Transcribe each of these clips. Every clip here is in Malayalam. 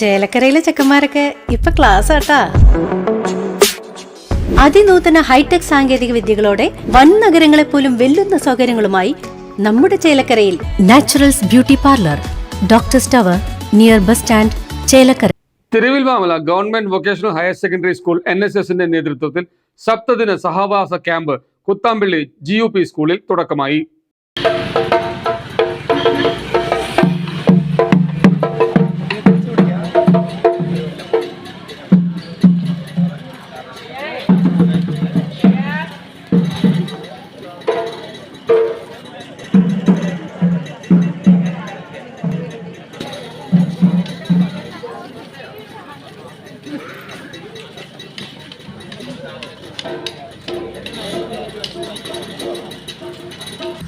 ചേലക്കരയിലെ ചെക്കന്മാരൊക്കെ ഇപ്പൊ ക്ലാസ് ആട്ടാ. അതിനൂതന ഹൈടെക് സാങ്കേതിക വിദ്യകളോടെ വൻ നഗരങ്ങളെ പോലും വെല്ലുന്ന സൗകര്യങ്ങളുമായി നമ്മുടെ ചേലക്കരയിൽ naturals beauty parlour doctor tower near bus stand Chelakkara. Thiruvilwamala government vocational higher secondary school N S എസിന്റെ നേതൃത്വത്തിൽ സപ്തദിന സഹവാസ camp Kuthampully G U P സ്കൂളിൽ തുടക്കമായി.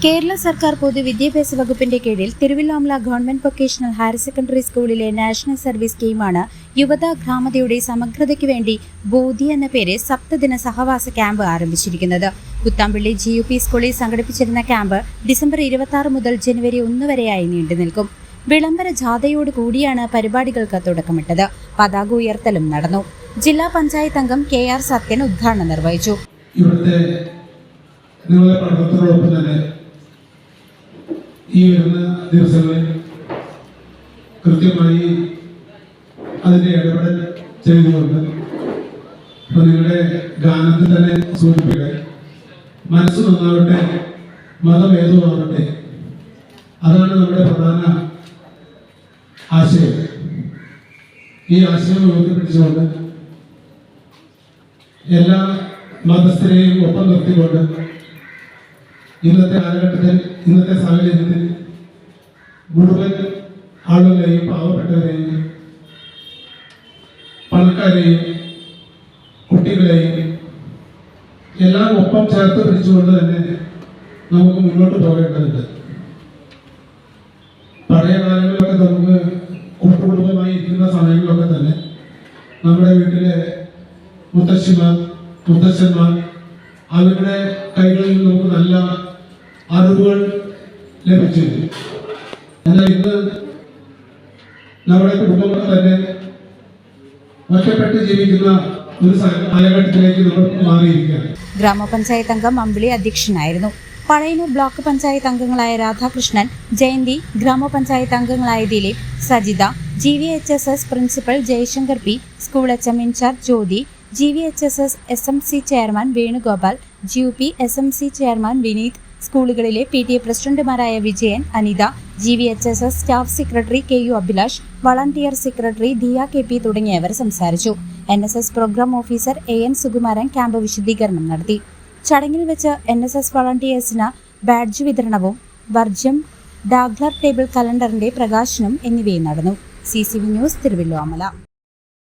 കേരള സർക്കാർ പൊതുവിദ്യാഭ്യാസ വകുപ്പിന്റെ കീഴിൽ Thiruvilwamala government vocational higher secondary സ്കൂളിലെ നാഷണൽ സർവീസ് സ്കീമാണ് യുവത ഗ്രാമതയുടെ സമഗ്രതയ്ക്ക് വേണ്ടി ബോധി എന്ന പേര് സപ്തദിന സഹവാസ ക്യാമ്പ് ആരംഭിച്ചിരിക്കുന്നത്. കുത്താമ്പള്ളി ജി യു പി സ്കൂളിൽ സംഘടിപ്പിച്ചിരുന്ന ക്യാമ്പ് ഡിസംബർ ഇരുപത്തി ആറ് മുതൽ ജനുവരി ഒന്ന് വരെയായി നീണ്ടു നിൽക്കും. വിളംബര ജാഥയോട് കൂടിയാണ് പരിപാടികൾക്ക് തുടക്കമിട്ടത്. പതാക ഉയർത്തലും നടന്നു. ജില്ലാ പഞ്ചായത്ത് അംഗം കെ ആർ സത്യൻ ഉദ്ഘാടനം നിർവഹിച്ചു. ഇവിടുത്തെ നിങ്ങളുടെ പഠനത്തോടൊപ്പം തന്നെ ഈ വരുന്ന ദിവസങ്ങളിൽ കൃത്യമായി അതിന്റെ ഇടപെടൽ ചെയ്തുകൊണ്ട് ഇപ്പൊ നിങ്ങളുടെ ഗാനത്തിൽ തന്നെ സൂചിപ്പിക്കുക. മനസ്സ് നന്നാവട്ടെ മതം അതാണ് നമ്മുടെ പ്രധാന ആശയം. ഈ ആശയം ഉയർത്തിപ്പിടിച്ചുകൊണ്ട് എല്ലാ മതസ്ഥരെയും ഒപ്പം നിർത്തിക്കൊണ്ട് ഇന്നത്തെ കാലഘട്ടത്തിൽ ഇന്നത്തെ സാഹചര്യത്തിൽ മുഴുവൻ ആളുകളെയും പാവപ്പെട്ടവരെയും പണക്കാരെയും കുട്ടികളെയും എല്ലാം ഒപ്പം ചേർത്ത് പിടിച്ചുകൊണ്ട് തന്നെ നമുക്ക് മുന്നോട്ട് പോകേണ്ടതുണ്ട്. പഴയ കാലങ്ങളിലൊക്കെ നമുക്ക് കൂട്ടുകുടുംബമായി ഇരിക്കുന്ന സമയങ്ങളിലൊക്കെ തന്നെ നമ്മുടെ വീട്ടിലെ മുത്തശ്ശിമാർ മുത്തശ്ശന്മാർ അവരുടെ കൈകളിൽ നമുക്ക് നല്ല അറിവുകൾ ലഭിച്ചിരുന്നു. എന്നാൽ ഇന്ന് നമ്മുടെ കുടുംബങ്ങൾ തന്നെ ഒറ്റപ്പെട്ട് ജീവിക്കുന്ന ഒരു കാലഘട്ടത്തിലേക്ക് നമ്മൾ മാറിയിരിക്കുകയാണ്. ഗ്രാമപഞ്ചായത്ത് അംഗം അമ്പിളി അധ്യക്ഷനായിരുന്നു. പഴയനൂർ ബ്ലോക്ക് പഞ്ചായത്ത് അംഗങ്ങളായ രാധാകൃഷ്ണൻ ജയന്തി ഗ്രാമപഞ്ചായത്ത് അംഗങ്ങളായ Dileep Sajitha G V H S S principal Jayasankar P school H M in charge Jyothi G V H S S S M C chairman Venugopal G U P S M C chairman Vineeth സ്കൂളുകളിലെ പി ടി എ പ്രസിഡന്റുമാരായ Vijayan Anitha G V H S S staff secretary K U Abhilash volunteer secretary Diya K P തുടങ്ങിയവർ സംസാരിച്ചു. N S S programme officer A N Sukumaran camp വിശദീകരണം നടത്തി. ചടങ്ങിൽ വെച്ച് എൻ എസ് എസ് വളണ്ടിയേഴ്സിന് ബാഡ്ജ് വിതരണവും വർജ്യം ഡാഗ്ലർ ടേബിൾ കലണ്ടറിന്റെ പ്രകാശനം എന്നിവയും നടന്നു. C C V news Thiruvilwamala